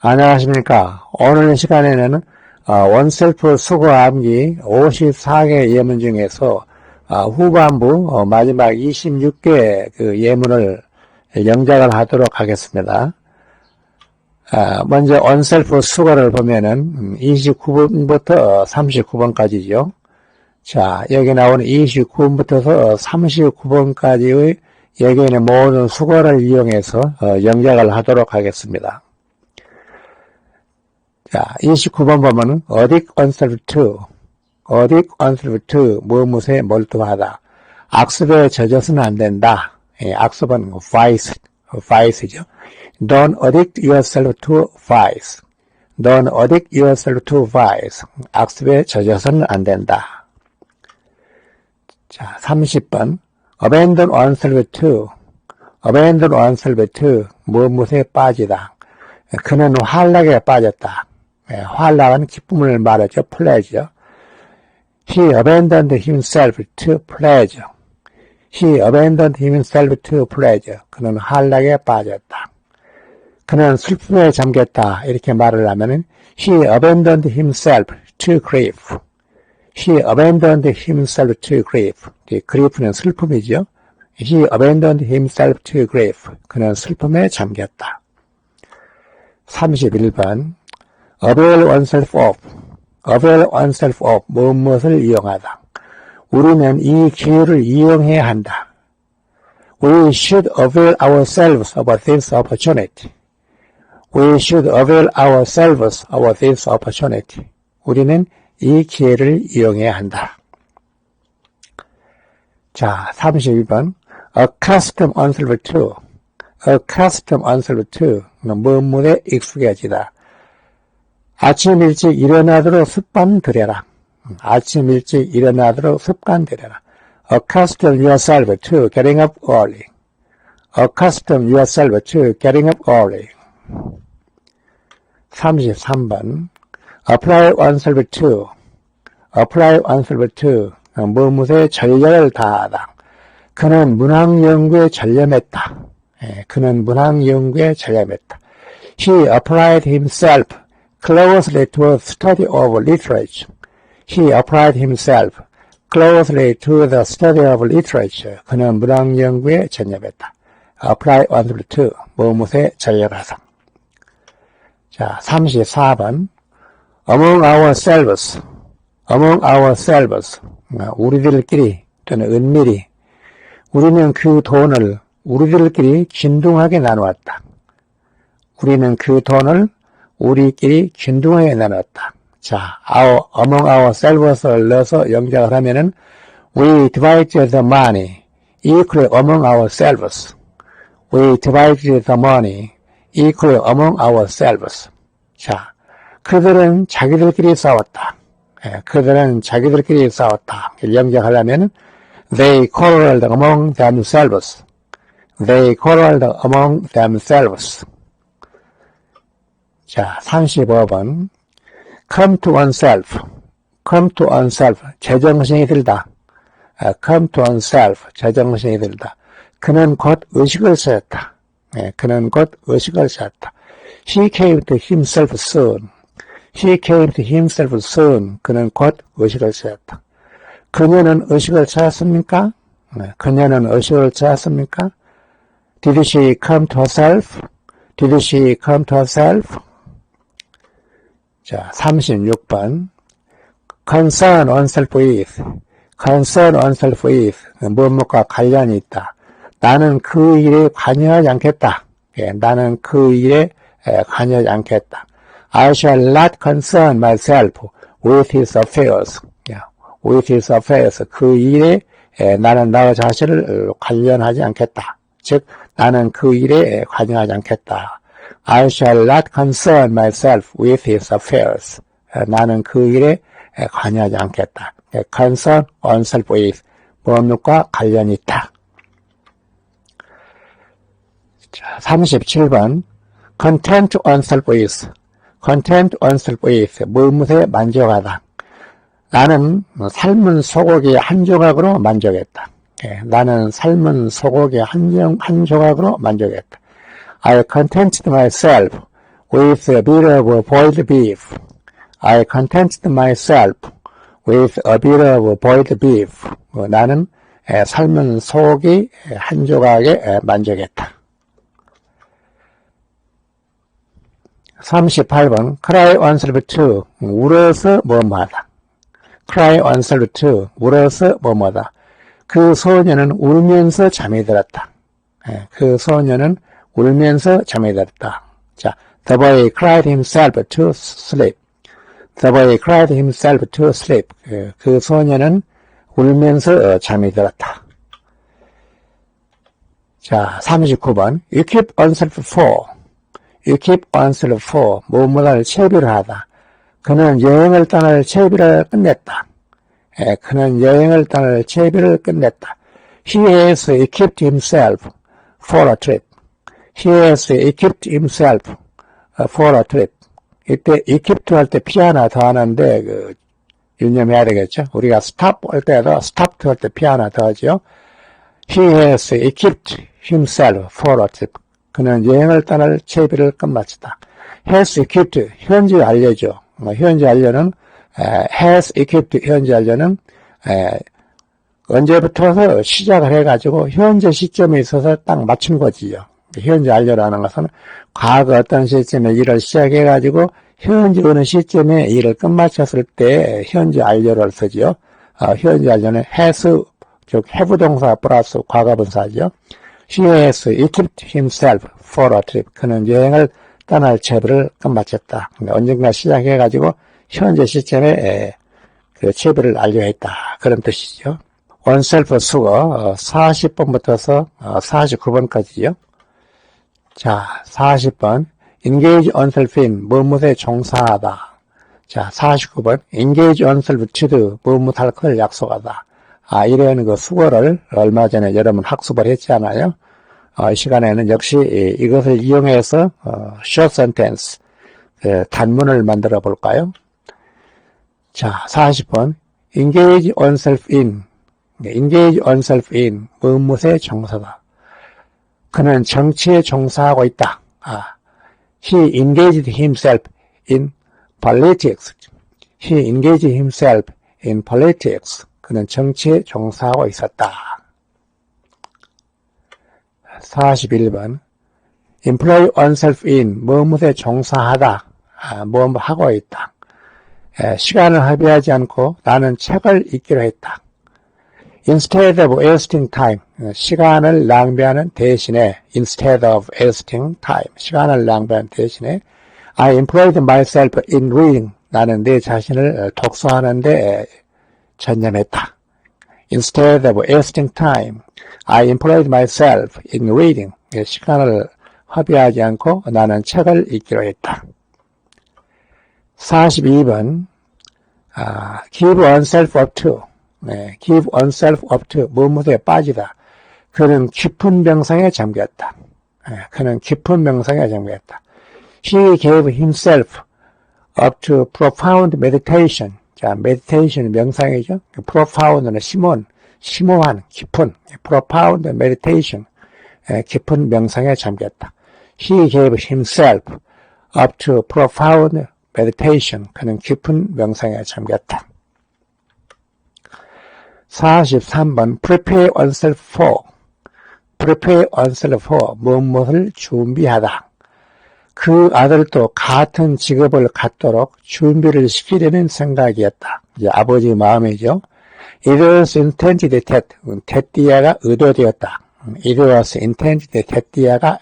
안녕하십니까. 오늘 시간에는 어, 원셀프 수거 암기 54개 예문 중에서 어, 후반부 어, 마지막 26개 그 예문을 영작을 하도록 하겠습니다. 아, 먼저 원셀프 수거를 보면은 29번부터 39번까지죠. 자, 여기 나오는 29번부터 39번까지의 여기 있는 모든 수거를 이용해서 어, 영작을 하도록 하겠습니다. 자, 29번 보면은 어딕 투, 어딕 투, 무엇무엇에 몰두하다. 악습에 젖어서는 안 된다. 예, 악습은 vice, vice죠. Don't addict yourself to vice. Don't addict yourself to vice. 악습에 젖어서는 안 된다. 자, 30번. abandon oneself to, abandon oneself to, 무엇무엇에 빠지다. 그는 환락에 빠졌다. 예, 환락은 기쁨을 말하죠. pleasure. He abandoned himself to pleasure. He abandoned himself to pleasure. 그는 환락에 빠졌다. 그는 슬픔에 잠겼다. 이렇게 말을 하면은 He abandoned himself to grief. He abandoned himself to grief. 이 grief는 슬픔이죠. He abandoned himself to grief. 그는 슬픔에 잠겼다. 31번 avail oneself of, avail oneself of, 무엇을 이용하다. 우리는 이 기회를 이용해야 한다. We should avail ourselves of this opportunity. We should avail ourselves of this opportunity. 우리는 이 기회를 이용해야 한다. 자, 32번. accustom oneself to, accustom oneself to, 무엇에 익숙해지다. 아침 일찍 일어나도록 습관 들여라. 아침 일찍 일어나도록 습관 들여라. Accustom yourself to getting up early. Accustom yourself to getting up early. 33번. Apply oneself to. Apply oneself to. 무엇에 전력을 다하다. 그는 문학 연구에 전념했다. 예, 그는 문학 연구에 전념했다. He applied himself closely to study of literature. He applied himself closely to the study of literature. 그는 문학 연구에 전념했다. apply oneself to 무엇에 전력하다. 자, 34번. among ourselves, among ourselves, 우리들끼리 또는 은밀히 우리는 그 돈을 우리들끼리 균등하게 나누었다. 우리는 그 돈을 우리끼리 균등하게 나눴다. 자, our, among ourselves를 넣어서 영작을 하면은 we divided the money equally among ourselves. We divided the money equally among ourselves. 자, 그들은 자기들끼리 싸웠다. 예, 그들은 자기들끼리 싸웠다. 영작하려면 they quarreled among themselves. They quarreled among themselves. 자, 35번. come to oneself. come to oneself. 제정신이 들다. 아, come to oneself. 제정신이 들다. 그는 곧 의식을 세웠다. 예, 그는 곧 의식을 세웠다. He came to himself soon. He came to himself soon. 그는 곧 의식을 세웠다. 그녀는 의식을 찾았습니까? 네, 그녀는 의식을 찾았습니까? Did she come to herself? Did she come to herself? 자, 36번. concern oneself with. concern oneself with. 무엇과 관련이 있다. 나는 그 일에 관여하지 않겠다. 예, 나는 그 일에 에, 관여하지 않겠다. I shall not concern myself with his affairs. 예, with his affairs. 그 일에 에, 나는 나 자신을 관련하지 않겠다. 즉, 나는 그 일에 관여하지 않겠다. I shall not concern myself with his affairs. 에, 나는 그 일에 에, 관여하지 않겠다. 에, concern oneself with. 무엇과 관련이 있다. 자, 37번. content oneself with. content oneself with. 무엇에 만족하다. 나는 삶은 소고기 한 조각으로 만족했다. 예, 나는 삶은 소고기 한, 정, 한 조각으로 만족했다. I contented myself with a bit of boiled beef. I contented myself with a bit of boiled beef. 어, 나는 에, 삶은 소고기 한 조각에 에, 만족했다. 38번 cry oneself to 울어서 뭐뭐하다. cry oneself to 울어서 뭐뭐하다. 그 소녀는 울면서 잠이 들었다. 예, 그 소녀는 울면서 잠이 들었다. 자, the boy cried himself to sleep. The boy cried himself to sleep. 예, 그 소녀는 울면서 어, 잠이 들었다. 자, 39번. You keep oneself for. You keep oneself for. 무엇을 채비를 하다. 그는 여행을 떠날 채비를 끝냈다. 예, 그는 여행을 떠날 채비를 끝냈다. He has equipped himself for a trip. He has equipped himself for a trip. 이때 equipped 할 때 피 하나 더 하는데 그 유념해야 되겠죠. 우리가 stop 할 때도 stopped 할 때 피 하나 더 하죠. He has equipped himself for a trip. 그는 여행을 떠날 채비를 끝마쳤다. has equipped. 뭐 현재 완료는 에, has equipped 완료는 에, 언제부터 시작을 해가지고 현재 시점에 있어서 딱 맞춘 거지요. 현재 완료라는 것은 과거 어떤 시점에 일을 시작해가지고 현재 어느 시점에 일을 끝마쳤을 때 현재 완료를 쓰지요. 어, 현재 완료는 has 즉 have 동사 플러스 과거분사죠. He has equipped himself for a trip. 그는 여행을 떠날 채비를 끝마쳤다. 언젠가 시작해가지고 현재 시점에 에, 그 채비를 완료했다. 그런 뜻이죠. 원셀프 수거 40번부터서 49번까지요. 자, 40번 engage oneself in 무엇에 종사하다. 자, 49번 engage oneself to do 무엇할 걸 약속하다. 아, 이런 그 수거를 얼마 전에 여러분 학습을 했잖아요. 어, 이 시간에는 역시 이- 이것을 이용해서 어, short sentence 그 단문을 만들어 볼까요? 자, 40번 engage oneself in 네, engage oneself in 무엇에 종사다. 그는 정치에 종사하고 있다. 아, he engaged himself in politics. He engaged himself in politics. 그는 정치에 종사하고 있었다. 41번 employ oneself in 무엇에 종사하다. 아, 무엇 하고 있다. 에, 시간을 허비하지 않고 나는 책을 읽기로 했다. Instead of wasting time, 어, 시간을 낭비하는 대신에 instead of wasting time, 시간을 낭비하는 대신에 I employed myself in reading. 나는 내 자신을 어, 독서하는데 에, 전념했다. Instead of wasting time, I employed myself in reading. 예, 시간을 허비하지 않고 나는 책을 읽기로 했다. 42번 아, give oneself up to 네, give oneself up to 무엇에 빠지다. 그는 깊은 명상에 잠겼다. 예, 그는 깊은 명상에 잠겼다. He gave himself up to profound meditation. 자, meditation 명상이죠. profound는 심원, 심오한, 깊은, profound meditation. 예, 깊은 명상에 잠겼다. He gave himself up to profound meditation. 그는 깊은 명상에 잠겼다. 43번 prepare oneself for prepare oneself for 무엇을 준비하다. 그 아들도 같은 직업을 갖도록 준비를 시키려는 생각이었다. 이제 아버지 마음이죠. It was intended that 테티아가 의도되었다. It was intended 테티아가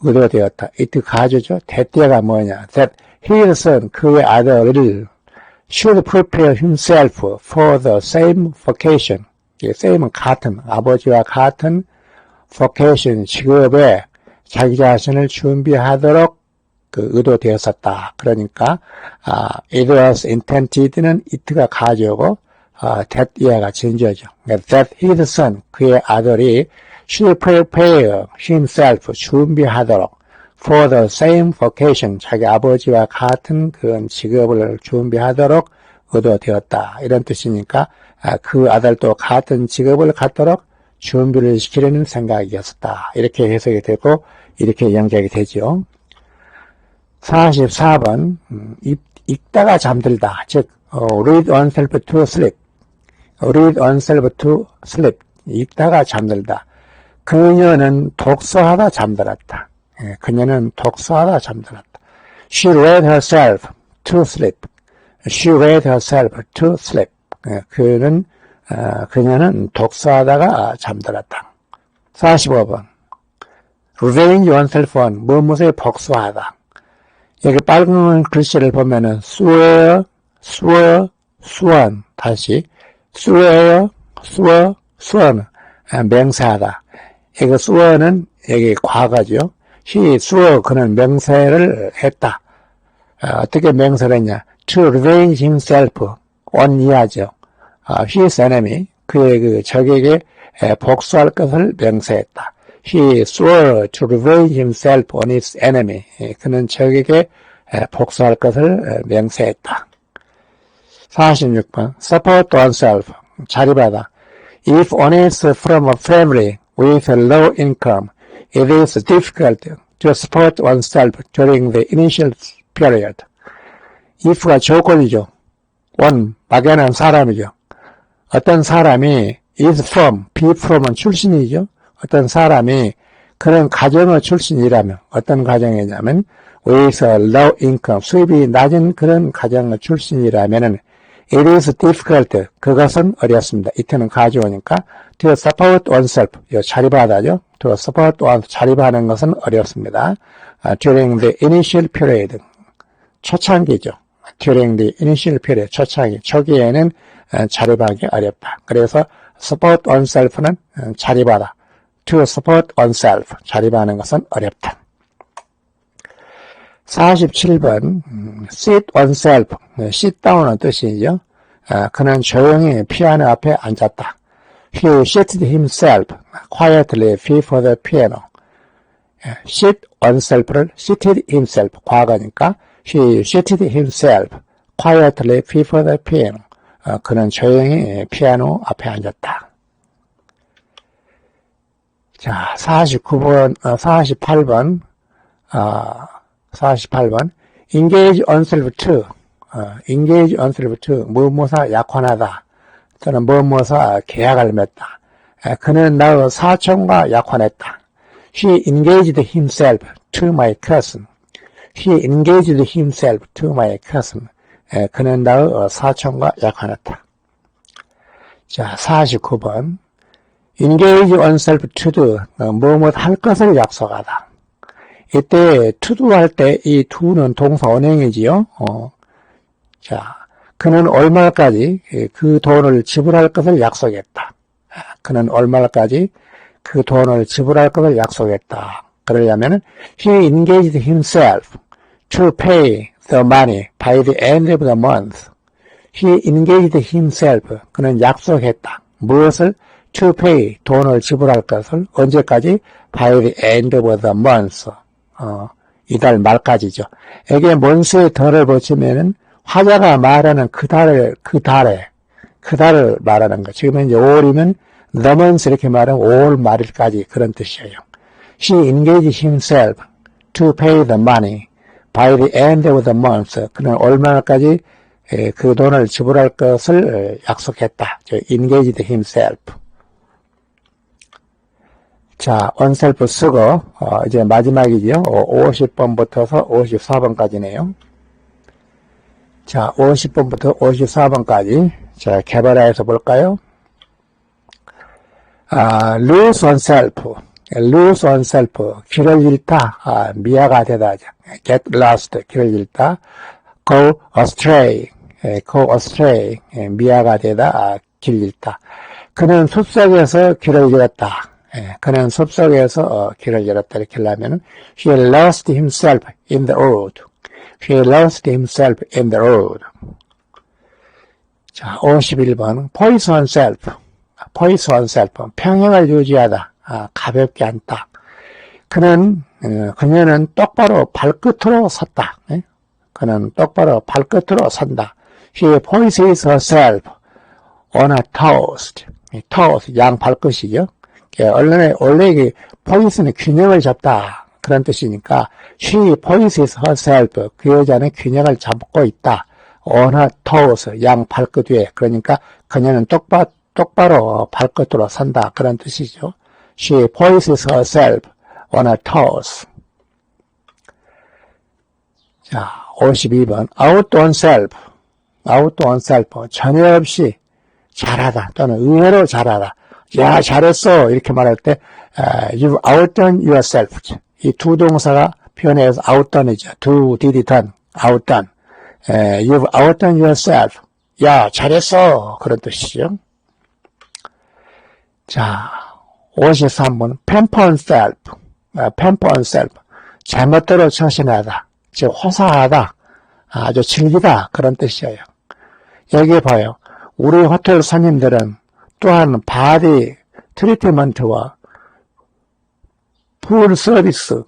의도되었다. it 가주죠. 테티아가 뭐냐. That his son, 그의 아들을 should prepare himself for the same vocation. 이 same은 같은, 아버지와 같은 vocation, 직업에 자기 자신을 준비하도록 그 의도되었었다. 그러니까, 아, it was intended는 it가 가져오고, 아, that year가 전제죠. that his son, 그의 아들이 should prepare himself, 준비하도록 for the same vocation, 자기 아버지와 같은 그런 직업을 준비하도록 의도되었다. 이런 뜻이니까 아, 그 아들도 같은 직업을 갖도록 준비를 시키려는 생각이었다. 이렇게 해석이 되고 이렇게 연결이 되죠. 44번 음, 읽, 읽다가 잠들다. 즉 어, read oneself to sleep. read oneself to sleep. 읽다가 잠들다. 그녀는 독서하다 잠들었다. 예, 그녀는 독서하다 잠들었다. She read herself to sleep. She read herself to sleep. 예, 그는 어, 그녀는 독서하다가 잠들었다. 45번. Revenge oneself on 무엇에 복수하다. 여기 빨간 글씨를 보면은 swear, swear, sworn 다시 swear, swear, sworn 아, 맹세하다. 이거 swear는 여기 과거죠. He swore 그는 맹세를 했다. 아, 어떻게 맹세를 했냐? to revenge himself on 이하죠. 아, his enemy 그의 그 적에게 에, 복수할 것을 맹세했다. He swore to revenge himself on his enemy. 예, 그는 적에게 에, 복수할 것을 에, 맹세했다. 46번 support oneself 자리받아 If one is from a family with a low income, it is difficult to support oneself during the initial period. if가 조건이죠. one, 막연한 사람이죠. 어떤 사람이 is from, be from은 출신이죠. 어떤 사람이 그런 가정의 출신이라면 어떤 가정이냐면 with a low income, 수입이 낮은 그런 가정의 출신이라면은 it is difficult, 그것은 어렵습니다. 이때는 가져오니까 to support oneself, 요 자립하다죠. to support oneself, 자립하는 것은 어렵습니다. 아, during the initial period, 초창기죠. during the initial period, 초창기, 초기에는 어, 자립하기 어렵다. 그래서 support oneself는 어, 자립하다. to support oneself, 자립하는 것은 어렵다. 47번 음, sit oneself, 네, sit down은 뜻이죠. 아, 그는 조용히 피아노 앞에 앉았다. He seated himself quietly before the piano. 예, sit oneself를 seated himself 과거니까 he seated himself quietly before the piano. 어, 그는 조용히 피아노 앞에 앉았다. 자, 49번, 어, 48번, 어, 48번, engage oneself to, 어, engage oneself to, 무엇무엇 약혼하다. 또는 무엇무엇 계약을 맺다. 에, 그는 나의 사촌과 약혼했다. He engaged himself to my cousin. He engaged himself to my cousin. 에, 그는 나의 사촌과 약혼했다. 자, 49번. engage oneself to do, 어, 무엇 할 것을 약속하다. 이때 to do 할 때 이 to는 동사 원형이지요. 어. 자, 그는 얼마까지 그 돈을 지불할 것을 약속했다. 아, 그는 얼마까지 그 돈을 지불할 것을 약속했다. 그러려면 he engaged himself to pay the money by the end of the month. He engaged himself. 그는 약속했다. 무엇을? to pay. 돈을 지불할 것을 언제까지? by the end of the month. 어, 이달 말까지죠. 여기에 month에 덜을 붙이면은 화자가 말하는 그 달을, 그 달에, 그 달을 말하는 거. 지금 이제 5월이면 the month 이렇게 말하면 5월 말일까지 그런 뜻이에요. He engaged himself to pay the money by the end of the month. 그는 얼마까지 그 돈을 지불할 것을 약속했다. engaged himself. 자, onself 쓰고, 어, 이제 마지막이죠. 50번부터서 54번까지네요. 자, 50번부터 54번까지. 자, 개발해서 볼까요? 아, lose oneself. lose oneself. 길을 잃다. 아, 미아가 되다. get lost. 길을 잃다. go astray. go astray. 미아가 되다. 아, 길 잃다. 그는 숲속에서 길을 잃었다. 그는 숲속에서 어, 길을 잃었다. 이렇게 하려면 he lost himself in the road. He lost himself in the road. 자, 51번. poise oneself. poise oneself. 평형을 유지하다. 아, 가볍게 앉다. 그는, 어, 그녀는 똑바로 발끝으로 섰다. 네? 그는 똑바로 발끝으로 선다. She poises herself on a toast. toast, 양 발끝이죠. 예, 원래, 원래 이게 poise는 균형을 잡다. 그런 뜻이니까 she poises herself. 그 여자는 균형을 잡고 있다. on her toes. 양 발끝 위에. 그러니까 그녀는 똑바, 똑바로 발끝으로 산다. 그런 뜻이죠. She poises herself on her toes. 자, 52번. out on self. out on self. 전혀 없이 잘하다 또는 의외로 잘하다. 야, 잘했어. 이렇게 말할 때, 아, you've outdone yourself. 이 두 동사가 표현해서 outdone이죠. do, did, done. outdone. 에, you've outdone yourself. 야, 잘했어. 그런 뜻이죠. 자, 53번. pamper self. 아, pamper self. 제멋대로 처신하다. 즉, 호사하다. 아주 즐기다. 그런 뜻이에요. 여기 봐요. 우리 호텔 손님들은 또한 바디 트리트먼트와 풀 서비스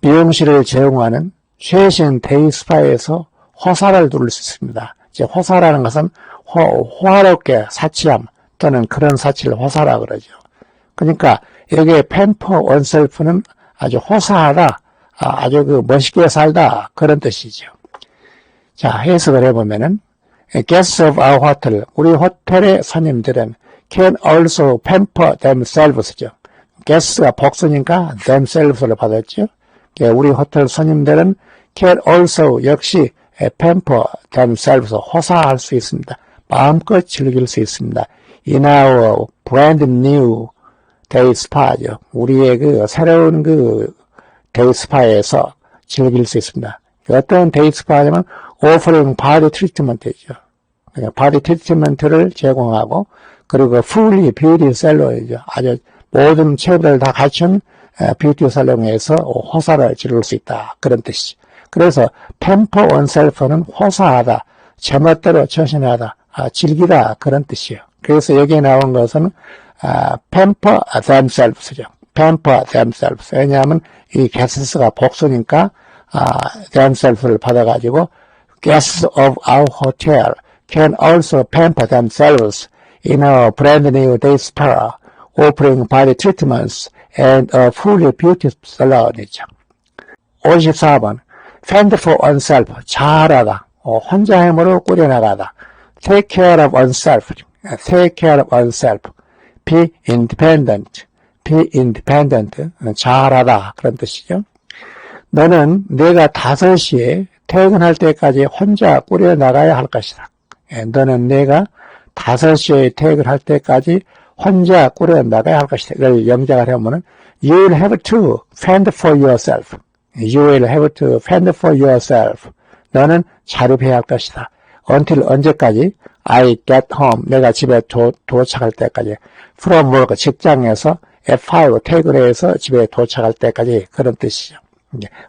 미용실을 제공하는 최신 데이 스파에서 호사를 누릴 수 있습니다. 이제 호사라는 것은 호, 호화롭게 사치함 또는 그런 사치를 호사라 그러죠. 그러니까 여기에 펜퍼 원셀프는 아주 호사하다, 아, 아주 그 멋있게 살다 그런 뜻이죠. 자 해석을 해보면은 guests of our hotel, 우리 호텔의 손님들은 can also pamper themselves죠. Guests가 복수니까 themselves를 받았죠. 예, 우리 호텔 손님들은 can also 역시 pamper themselves 호사할 수 있습니다. 마음껏 즐길 수 있습니다. In our brand new day spa죠. 우리의 그 새로운 그 데이 스파에서 즐길 수 있습니다. 어떤 데이 스파냐면 offering body treatment이죠. 바디 트리트먼트를 제공하고 그리고 풀리 뷰티 셀러이죠. 아주 모든 체험을 다 갖춘 뷰티 살롱에서 호사를 지를 수 있다. 그런 뜻이죠. 그래서 템퍼 원셀프는 호사하다, 제멋대로 처신하다, 아, 즐기다 그런 뜻이에요. 그래서 여기에 나온 것은 아, pamper themselves죠. pamper themselves. 왜냐하면 이 guests가 복수니까 아, themselves를 받아가지고 guests of our hotel can also pamper themselves in a brand new day spa, offering body treatments and a fully beauty salon이죠. 54번 fend for oneself 잘하다 어, 혼자 힘으로 꾸려나가다 take care of oneself take care of oneself be independent be independent 잘하다 그런 뜻이죠. 너는 내가 5시에 퇴근할 때까지 혼자 꾸려나가야 할 것이다. 예, 너는 내가 5시에 퇴근할 때까지 혼자 꾸려 나가야 할 것이다. 이걸 영작을 해보면 You will have to fend for yourself. You will have to fend for yourself. 너는 자립해야 할 것이다. Until 언제까지? I get home. 내가 집에 도, 도착할 때까지. From work. 직장에서 F5 퇴근해서 집에 도착할 때까지 그런 뜻이죠.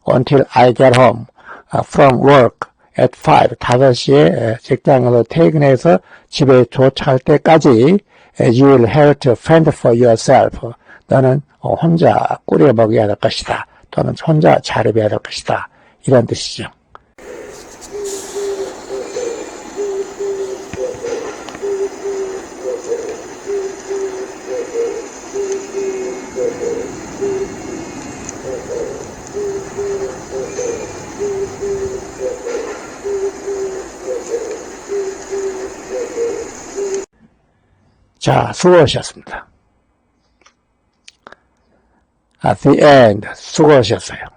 Until I get home from work at 5, 5시에 직장에서 퇴근해서 집에 도착할 때까지 you will have to fend for yourself. 너는 혼자 꾸려 먹여야 될 것이다. 또는 혼자 자립해야 될 것이다. 이런 뜻이죠. 자, 수고하셨습니다. At the end, 수고하셨어요.